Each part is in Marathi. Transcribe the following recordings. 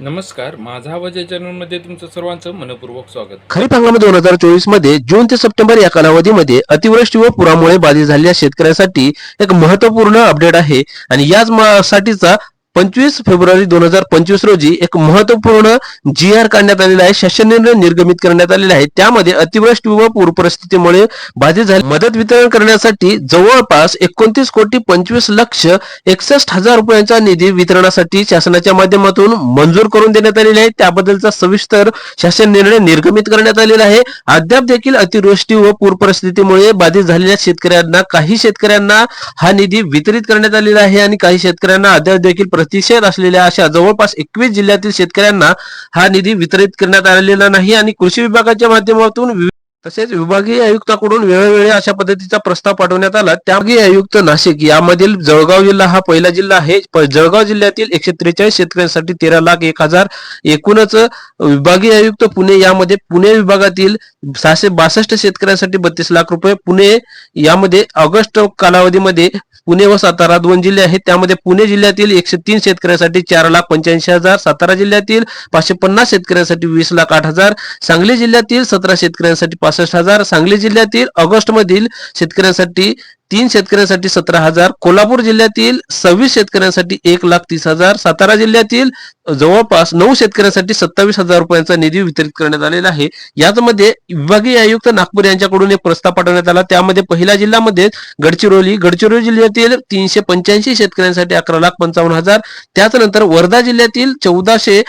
नमस्कार माझा आवाज या चॅनलमध्ये तुमचं सर्वांचं मनपूर्वक स्वागत. खरीप हंगाम दोन हजार चोवीसमध्ये जून ते सप्टेंबर या कालावधीमध्ये अतिवृष्टी व पुरामुळे बाधित झालेल्या शेतकऱ्यांसाठी एक महत्त्वपूर्ण अपडेट आहे आणि याच साठीचा पंचवीस फेब्रुवारी दोन हजार पंचवीस रोजी एक महत्त्वपूर्ण जी आर काढण्यात आलेला आहे शासन निर्णय निर्गमित करण्यात आलेला आहे. त्यामध्ये अतिवृष्टी व पूर परिस्थितीमुळे बाधित झाले. मदत वितरण करण्यासाठी जवळपास एकोणतीस कोटी पंचवीस लक्ष एकसष्ट हजार रुपयांचा निधी वितरणासाठी शासनाच्या माध्यमातून मंजूर करून देण्यात आलेला आहे. त्याबद्दलचा सविस्तर शासन निर्णय निर्गमित करण्यात आलेला आहे. अद्याप देखील अतिवृष्टी व पूर परिस्थितीमुळे बाधित झालेल्या शेतकऱ्यांना काही शेतकऱ्यांना हा निधी वितरित करण्यात आलेला आहे आणि काही शेतकऱ्यांना अद्याप देखील प्रतिषेध असलेल्या अशा जवळपास एकवीस जिल्ह्यातील शेतकऱ्यांना हा निधी वितरित करण्यात आलेला नाही आणि कृषी विभागाच्या माध्यमातून तसेच विभागीय आयुक्ताकडून वेळोवेळी अशा पद्धतीचा प्रस्ताव पाठवण्यात आला. त्यामागे आयुक्त नाशिक यामधील जळगाव जिल्हा हा पहिला जिल्हा आहे. प- जळगाव जिल्ह्यातील एकशे त्रेचाळीस शेतकऱ्यांसाठी तेरा लाख एक हजार एकूणच विभागीय आयुक्त पुणे यामध्ये पुणे विभागातील सहाशे बासष्ट शेतकऱ्यांसाठी बत्तीस लाख रुपये पुणे यामध्ये ऑगस्ट कालावधीमध्ये पुणे व सातारा दोन जिल्हे आहेत. त्यामध्ये पुणे जिल्ह्यातील एकशे तीन शेतकऱ्यांसाठी चार लाख पंच्याऐंशी हजार सातारा जिल्ह्यातील पाचशे पन्नास शेतकऱ्यांसाठी वीस लाख आठ हजार सांगली जिल्ह्यातील सतरा शेतकऱ्यांसाठी पासष्ट हजार. सांगली जिल्ह्यातील ऑगस्ट मधील शेतकऱ्यांसाठी तीन शेतकऱ्यांसाठी सतरा हजार. कोल्हापूर जिल्ह्यातील सव्वीस शेतकऱ्यांसाठी एक लाख तीस हजार. सातारा जिल्ह्यातील जवळपास नऊ शेतकऱ्यांसाठी सत्तावीस हजार रुपयांचा निधी वितरित करण्यात आलेला आहे. याचमध्ये विभागीय आयुक्त नागपूर यांच्याकडून एक प्रस्ताव पाठवण्यात आला. त्यामध्ये पहिल्या जिल्ह्यामध्ये गडचिरोली गडचिरोली जिल्ह्यातील तीनशे पंच्याऐंशी शेतकऱ्यांसाठी अकरा लाख पंचावन्न हजार. त्याचनंतर वर्धा जिल्ह्यातील चौदाशे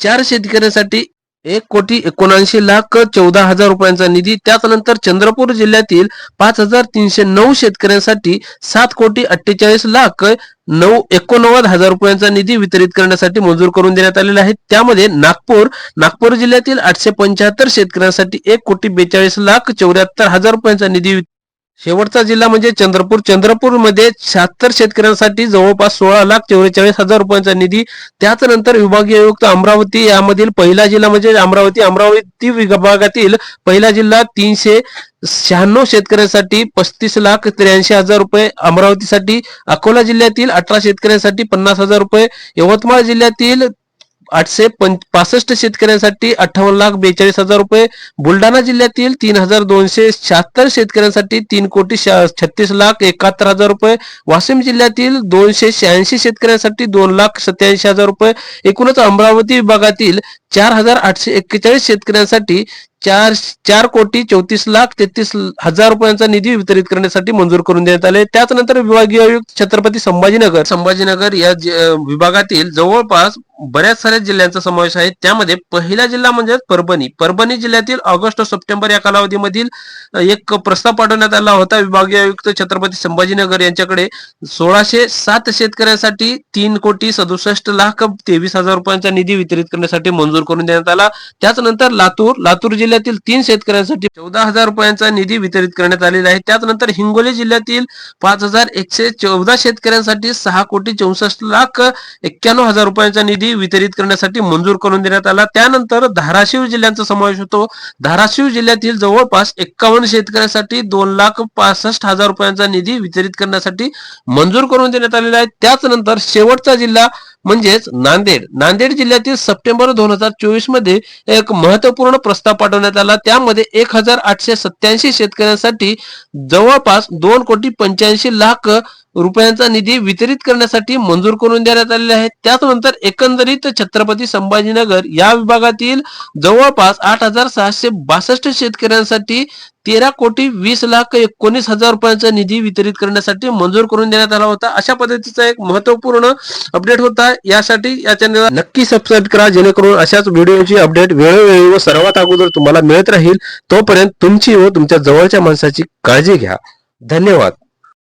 चार शेतकऱ्यांसाठी एक कोटी एकोणऐंशी लाख चौदा हजार रुपयांचा निधी. त्याचनंतर चंद्रपूर जिल्ह्यातील पाच हजार तीनशे नऊ शेतकऱ्यांसाठी सात कोटी अठ्ठेचाळीस लाख नऊ एकोणनव्वद हजार रुपयांचा निधी वितरित करण्यासाठी मंजूर करून देण्यात आलेला आहे. त्यामध्ये नागपूर नागपूर जिल्ह्यातील आठशे पंच्याहत्तर शेतकऱ्यांसाठी एक कोटी बेचाळीस लाख चौऱ्याहत्तर हजार रुपयांचा निधी शेवटचा जिल्हा म्हणजे चंद्रपूर. चंद्रपूरमध्ये शहात्तर शेतकऱ्यांसाठी जवळपास सोळा लाख चौवेचाळीस हजार रुपयांचा निधी. त्याचनंतर विभागीय आयुक्त अमरावती यामधील पहिला जिल्हा म्हणजे अमरावती. अमरावती विभागातील पहिला जिल्हा तीनशे शहाण्णव शेतकऱ्यांसाठी पस्तीस लाख त्र्याऐंशी हजार रुपये. अमरावतीसाठी अकोला जिल्ह्यातील अठरा शेतकऱ्यांसाठी पन्नास हजार रुपये. यवतमाळ जिल्ह्यातील आठशे पासष्ट शेतकऱ्यांसाठी अठ्ठावन्न लाख बेचाळीस हजार रुपये. बुलढाणा जिल्ह्यातील तीन हजार दोनशे शहात्तर शेतकऱ्यांसाठी तीन कोटी छत्तीस लाख एकाहत्तर हजार रुपये. वाशिम जिल्ह्यातील दोनशे शहाऐंशी शेतकऱ्यांसाठी दोन लाख सत्याऐंशी हजार रुपये. एकूणच अमरावती विभागातील चार हजार आठशे एक्केचाळीस शेतकऱ्यांसाठी चार चार कोटी चौतीस लाख तेहतीस हजार रुपयांचा निधी वितरित करण्यासाठी मंजूर करून देण्यात आले. त्याचनंतर विभागीय आयुक्त छत्रपती संभाजीनगर. संभाजीनगर या विभागातील जवळपास बऱ्याच साऱ्या जिल्ह्यांचा समावेश आहे. त्यामध्ये पहिला जिल्हा म्हणजे परभणी. परभणी जिल्ह्यातील ऑगस्ट सप्टेंबर या कालावधीमधील एक प्रस्ताव पाठवण्यात आला होता. विभागीय आयुक्त छत्रपती संभाजीनगर यांच्याकडे सोळाशे सात शेतकऱ्यांसाठी तीन कोटी सदुसष्ट लाख तेवीस हजार रुपयांचा निधी वितरित करण्यासाठी मंजूर करून देण्यात आला. त्याचनंतर लातूर लातूर जिल्ह्यातील तीन शेतकऱ्यांसाठी चौदा हजार रुपयांचा निधी वितरित करण्यात आलेला आहे. त्यानंतर हिंगोली जिल्ह्यातील पाच हजार एकशे चौदा शेतकऱ्यांसाठी सहा कोटी चौसष्ट लाख एक्क्याण्णव हजार रुपयांचा निधी वितरित करण्यासाठी मंजूर करून देण्यात आला. त्यानंतर धाराशिव जिल्ह्यांचा समावेश होतो. धाराशिव जिल्ह्यातील जवळपास एक्कावन्न शेतकऱ्यांसाठी दोन लाख पासष्ट हजार रुपयांचा निधी वितरित करण्यासाठी मंजूर करून देण्यात आलेला आहे. त्याचनंतर शेवटचा जिल्हा म्हणजेच नांदेड. नांदेड जिल्ह्यातील सप्टेंबर दोन हजार चोवीसमध्ये एक महत्त्वपूर्ण प्रस्ताव पाठवण्यात आला. त्यामध्ये एक हजार आठशे सत्याऐंशी शेतकऱ्यांसाठी जवळपास दोन कोटी पंच्याऐंशी लाख रुपयांचा निधी वितरित करण्यासाठी मंजूर करून देण्यात आलेले आहे त्याचनंतर एकंदरीत छत्रपती संभाजीनगर या विभागातील जवळपास आठ हजार सहाशे बासष्ट शेतकऱ्यांसाठी तेरा कोटी वीस लाख एकोणीस हजार रुपयांचा निधी वितरित करण्यासाठी मंजूर करून देण्यात आला होता. अशा पद्धतीचा एक महत्त्वपूर्ण अपडेट होता. यासाठी या चॅनलला नक्की सबस्क्राईब करा जेणेकरून अशाच व्हिडिओची अपडेट वेळोवेळी व सर्वात अगोदर तुम्हाला मिळत राहील. तोपर्यंत तुमची व तुमच्या जवळच्या माणसाची काळजी घ्या. धन्यवाद.